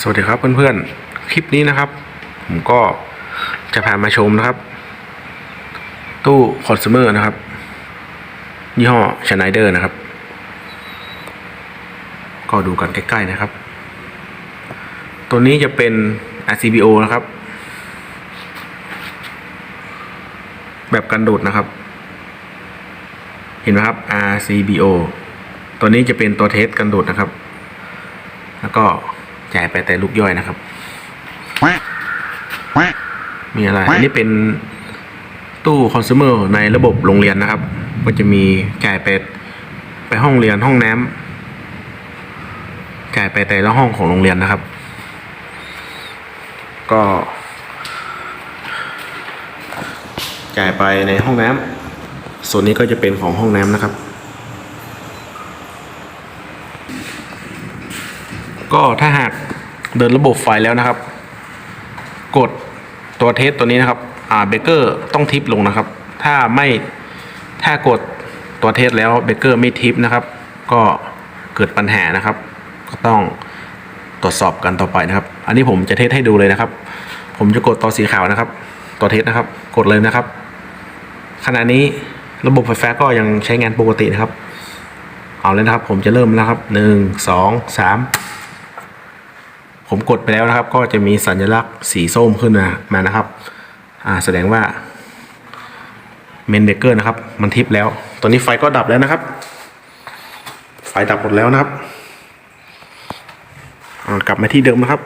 สวัสดีครับเพื่อนๆ คลิปนี้นะครับ ผมก็จะพามาชมนะครับ ตู้คอน sumer นะครับ ยี่ห้อชไนเดอร์นะครับ ก็ดูกันใกล้ๆนะครับ ตัวนี้จะเป็น RCBO นะครับ แบบกันดูดนะครับ เห็นไหมครับ RCBO ตัวนี้จะเป็นตัวเทสกันดูดนะครับ แล้วก็ จ่ายไปแต่ลูกย่อยนะครับ มีอะไร อันนี้เป็นตู้คอน sumer ในระบบโรงเรียนนะครับ ก็จะมีจ่ายไปไปห้องเรียนห้องน้ำจ่ายไปแต่ละห้องของโรงเรียนนะครับ ก็จ่ายไปในห้องน้ำส่วนนี้ก็จะเป็นของห้องน้ำนะครับ ก็ถ้าหากเดินระบบไฟแล้วนะครับ กดตัวเทสตัวนี้นะครับอ่าเบเกอร์ต้องทิปลงนะครับ ถ้าไม่ถ้ากดตัวเทสแล้วเบเกอร์ไม่ทิปนะครับ ก็เกิดปัญหานะครับ ก็ต้องตรวจสอบกันต่อไปนะครับ อันนี้ผมจะเทสให้ดูเลยนะครับ ผมจะกดตัวสีขาวนะครับ ตัวเทสนะครับ กดเลยนะครับ ขณะนี้ระบบไฟฟ้าก็ยังใช้งานปกตินะครับ เอาเลยนะครับ ผมจะเริ่มแล้วครับหนึ่งสองสาม ผมกดไปแล้วนะครับ ก็จะมีสัญลักษณ์สีส้มขึ้นมามานะครับแสดงว่าเมนเบเกอร์นะครับ มันทิปแล้ว ตอนนี้ไฟก็ดับแล้วนะครับ ไฟดับหมดแล้วนะครับกลับมาที่เดิมนะครับ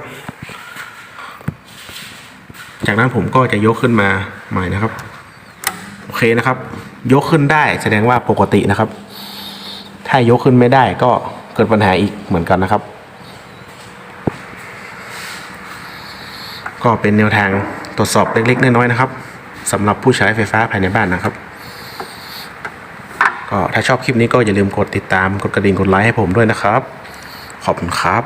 จากนั้นผมก็จะยกขึ้นมาใหม่นะครับ โอเคนะครับ ยกขึ้นได้แสดงว่าปกตินะครับ ถ้ายกขึ้นไม่ได้ก็เกิดปัญหาอีกเหมือนกันนะครับ ก็เป็นแนวทางตรวจสอบเล็กๆน้อยๆนะครับสำหรับผู้ใช้ไฟฟ้าภายในบ้านนะครับ ก็ถ้าชอบคลิปนี้ก็อย่าลืมกดติดตามกดกระดิ่งกดไลค์ให้ผมด้วยนะครับ ขอบคุณครับ